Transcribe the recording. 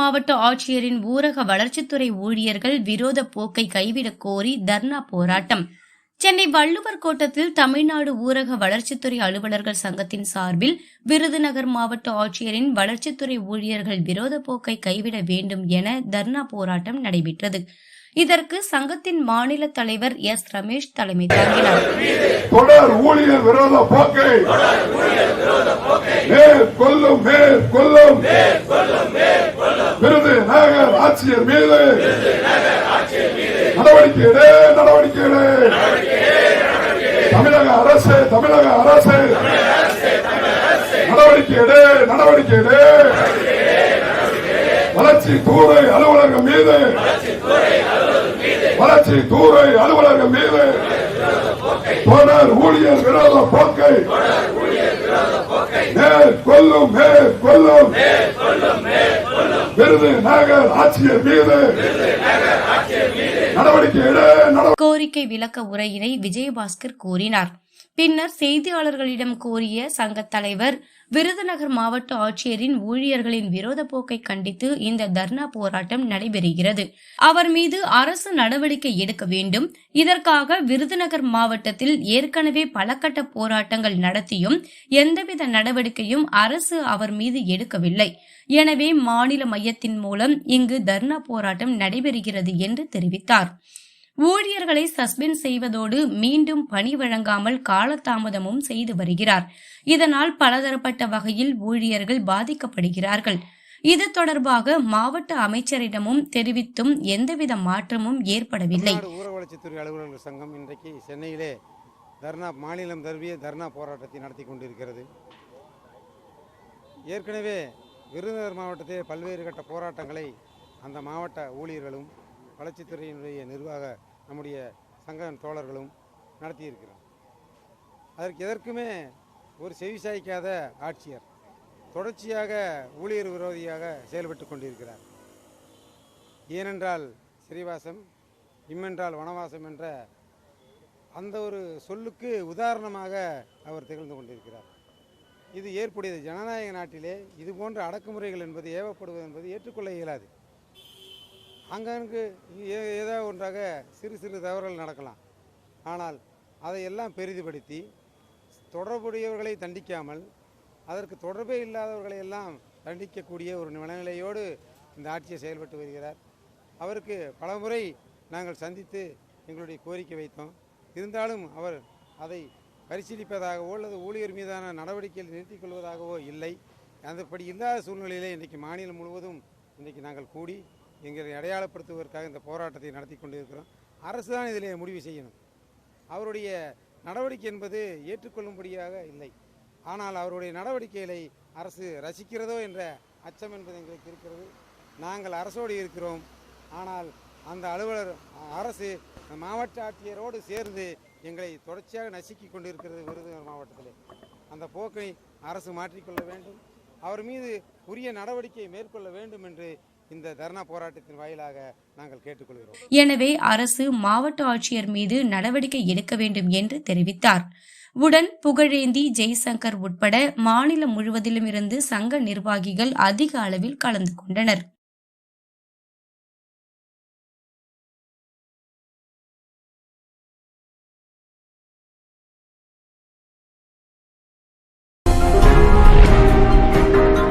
மாவட்ட ஆட்சியரின் ஊரக வளர்ச்சித்துறை ஊழியர்கள் விரோத போக்கை கைவிடக் கோரி தர்ணா போராட்டம். சென்னை வள்ளுவர் கோட்டத்தில் தமிழ்நாடு ஊரக வளர்ச்சித்துறை அலுவலர்கள் சங்கத்தின் சார்பில் விருதுநகர் மாவட்ட ஆட்சியரின் வளர்ச்சித்துறை ஊழியர்கள் விரோத போக்கை கைவிட வேண்டும் என தர்ணா போராட்டம் நடைபெற்றது. இதற்கு சங்கத்தின் மாநில தலைவர் எஸ். ரமேஷ் தலைமை தாங்கினார் தொடர் ஊழியர் விரோத போக்கை மேற்கொள்ளும் மேற்கொள்ளும் விருது நகர் ஆட்சியர் மீது நடவடிக்கை எடு நடவடிக்கை எடு தமிழக அரசு தமிழக அரசு. நடவடிக்கை எடு நடவடிக்கை எடு வளர்ச்சி தூரை அலுவலகம் மீது. வளர்ச்சி தூரை அலுவலகம் மீது. தொடர் ஊழியர் விரோத போக்கை. மேற்கொள்ளும் மேற்கொள்ளும் மேற்கொள்ளும். கோரிக்கை விளக்க உரையினை விஜயபாஸ்கர் கூறினார். பின்னர் செய்தியாளர்களிடம் கூறிய சங்க தலைவர் விருதுநகர் மாவட்ட ஆட்சியரின் ஊழியர்களின் விரோத போக்கை கண்டித்து இந்த தர்ணா போராட்டம் நடைபெறுகிறது. அவர் மீது அரசு நடவடிக்கை எடுக்க வேண்டும். இதற்காக விருதுநகர் மாவட்டத்தில் ஏற்கனவே பலகட்ட போராட்டங்கள் நடத்தியும் எந்தவித நடவடிக்கையும் அரசு அவர் மீது எடுக்கவில்லை. எனவே மாநில மையத்தின் மூலம் இங்கு தர்ணா போராட்டம் நடைபெறுகிறது என்று தெரிவித்தார். ஊழியர்களை சஸ்பெண்ட் செய்வதோடு மீண்டும் பணி வழங்காமல் காலதாமதமும் செய்து வருகிறார். இதனால் பலதரப்பட்ட வகையில் ஊழியர்கள் பாதிக்கப்படுகிறார்கள். இது தொடர்பாக மாவட்ட அமைச்சரிடமும் தெரிவித்தும் எந்தவித மாற்றமும் ஏற்படவில்லை. தமிழ்நாடு ஊரக அலுவலர்கள் சங்கம் இன்றைக்கு சென்னையிலே தர்ணா மாநிலம் தழுவிய தர்ணா போராட்டத்தை நடத்தி கொண்டிருக்கிறது. ஏற்கனவே விருதுநகர் மாவட்டத்தில் பல்வேறு கட்ட போராட்டங்களை அந்த மாவட்ட ஊழியர்களும் வளர்ச்சித்துறையினுடைய நிர்வாக நம்முடைய சங்க தோழர்களும் நடத்தியிருக்கிறோம் அதற்கு எதற்குமே ஒரு செவிசாய்க்காத ஆட்சியர் தொடர்ச்சியாக ஊழியர் விரோதியாக செயல்பட்டு கொண்டிருக்கிறார். ஏனென்றால் சிறிவாசம் இம்மென்றால் வனவாசம் என்ற அந்த ஒரு சொல்லுக்கு உதாரணமாக அவர் திகழ்ந்து கொண்டிருக்கிறார். இது ஏற்புடையது ஜனநாயக நாட்டிலே இது போன்ற அடக்குமுறைகள் என்பது ஏவப்படுவது என்பது ஏற்றுக்கொள்ள இயலாது. அங்கங்கு ஏ- ஏதோ ஒன்றாக சிறு சிறு தவறுகள் நடக்கலாம். ஆனால் அதையெல்லாம் பெரிதுபடுத்தி தொடர்புடையவர்களை தண்டிக்காமல் அதற்கு தொடர்பே இல்லாதவர்களை எல்லாம் தண்டிக்கக்கூடிய ஒரு மனநிலையோடு இந்த ஆட்சியை செயல்பட்டு வருகிறார். அவருக்கு பலமுறை நாங்கள் சந்தித்து எங்களுடைய கோரிக்கை வைத்தோம். இருந்தாலும் அவர் அதை பரிசீலிப்பதாகவோ அல்லது ஊழியர் மீதான நடவடிக்கையில் நிறுத்திக் கொள்வதாகவோ இல்லை. அதுபடி இல்லாத சூழ்நிலையிலே இன்றைக்கு மாநிலம் முழுவதும் இன்றைக்கு நாங்கள் கூடி எங்களை அடையாளப்படுத்துவதற்காக இந்த போராட்டத்தை நடத்தி கொண்டிருக்கிறோம். அரசு தான் இதில் முடிவு செய்யணும். அவருடைய நடவடிக்கை என்பது ஏற்றுக்கொள்ளும்படியாக இல்லை. ஆனால் அவருடைய நடவடிக்கைகளை அரசு ரசிக்கிறதோ என்ற அச்சம் என்பது எங்களுக்கு இருக்கிறது. நாங்கள் அரசோடு இருக்கிறோம். ஆனால் அந்த அலுவலர் அரசு மாவட்ட ஆட்சியரோடு சேர்ந்து எங்களை தொடர்ச்சியாக நசுக்கி கொண்டிருக்கிறது விருதுநகர் மாவட்டத்தில். அந்த போக்கை அரசு மாற்றிக்கொள்ள வேண்டும். அவர் மீது உரிய நடவடிக்கை மேற்கொள்ள வேண்டும் என்று இந்த தர்ணா போராட்டத்தின் வாயிலாக நாங்கள் கேட்டுக்கொள்கிறோம். எனவே அரசு மாவட்ட ஆட்சியர் மீது நடவடிக்கை எடுக்க வேண்டும் என்று தெரிவித்தார். உடன் புகழேந்தி ஜெய்சங்கர் உட்பட மாநிலம் முழுவதிலும் இருந்து சங்க நிர்வாகிகள் அதிக அளவில் கலந்து கொண்டனர்.